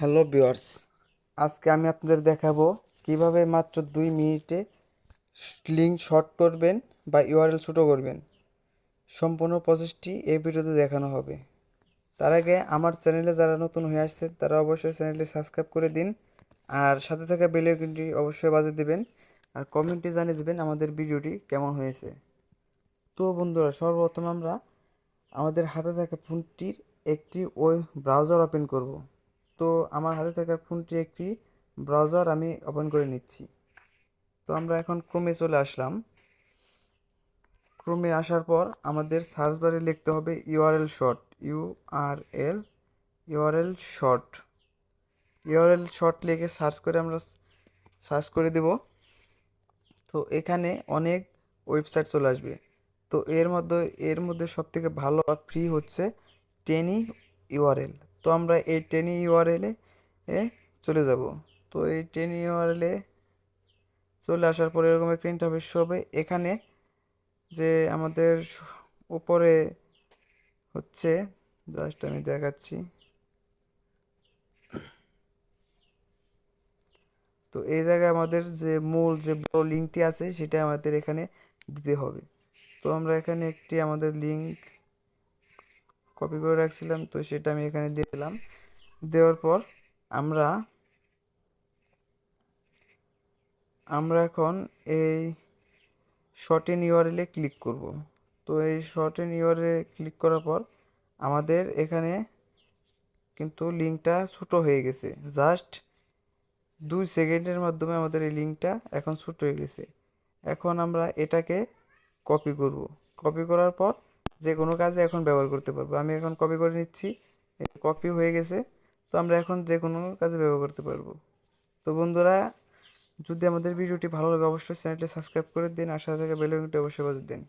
Hello viewers, আজকে আমি আপনাদের দেখাবো কীভাবে মাত্র দুই মিনিটে লিঙ্ক শর্ট করবেন বা ইউআরএল ছোটো করবেন। সম্পূর্ণ প্রসেসটি এই ভিডিওতে দেখানো হবে। তার আগে আমার চ্যানেলে যারা নতুন হয়ে আসছে, তারা অবশ্যই চ্যানেলটি সাবস্ক্রাইব করে দিন আর সাথে থাকা বেল আইকনটি অবশ্যই বাজিয়ে দিবেন আর কমেন্টে জানিয়ে দেবেন আমাদের ভিডিওটি কেমন হয়েছে। তো বন্ধুরা, সর্বপ্রথম আমরা আমাদের হাতে থাকা ফোনটির একটি ওই ব্রাউজার ওপেন করব। তো আমার হাতে থাকা ফোনটি একটি ব্রাউজার আমি ওপেন করে নিচ্ছি। তো আমরা এখন ক্রোমে চলে আসলাম। ক্রোমে আসার পর আমাদের সার্চ বারে লিখতে হবে URL short URL URL short URL short লিখে সার্চ করে আমরা সার্চ করে দেব। তো এখানে অনেক ওয়েবসাইট চলে আসবে। তো এর মধ্যে এর মধ্যে সবথেকে ভালো ফ্রি হচ্ছে টেনি ইউআরএল তো আমরা এই টেনি ইউআরএলে এ চলে যাব। তো এই টেনি ইউআরএলে চলে আসার পরে এরকম একটা ইন্টারফেস হবে। এখানে যে আমাদের উপরে হচ্ছে জাস্ট আমি দেখাচ্ছি। তো এই জায়গায় আমাদের যে মূল যে বড় লিঙ্কটি আছে, সেটা আমাদের এখানে দিতে হবে। তো আমরা এখানে একটি আমাদের লিঙ্ক কপি করে রাখছিলাম, তো সেটা আমি এখানে দিয়ে দিলাম। দেওয়ার পর আমরা আমরা এখন এই শর্ট ইন ইউআরএলে ক্লিক করব। তো এই শর্ট ইন ইউআরএলে ক্লিক করার পর আমাদের এখানে কিন্তু লিঙ্কটা ছোটো হয়ে গেছে। জাস্ট দুই সেকেন্ডের মাধ্যমে আমাদের এই লিঙ্কটা এখন ছোট হয়ে গেছে। এখন আমরা এটাকে কপি করব। কপি করার পর যে কোনো কাজে এখন ব্যবহার করতে পারব। আমি এখন কপি করে নিচ্ছি কপি হয়ে গেছে, তো আমরা এখন যে কোনো কাজে ব্যবহার করতে পারব। তো বন্ধুরা, যদি আমাদের ভিডিওটি ভালো লাগে, অবশ্যই চ্যানেলটি সাবস্ক্রাইব করে দিন, আর সাথে থাকে বেলুনটি অবশ্যই বাজিয়ে দিন।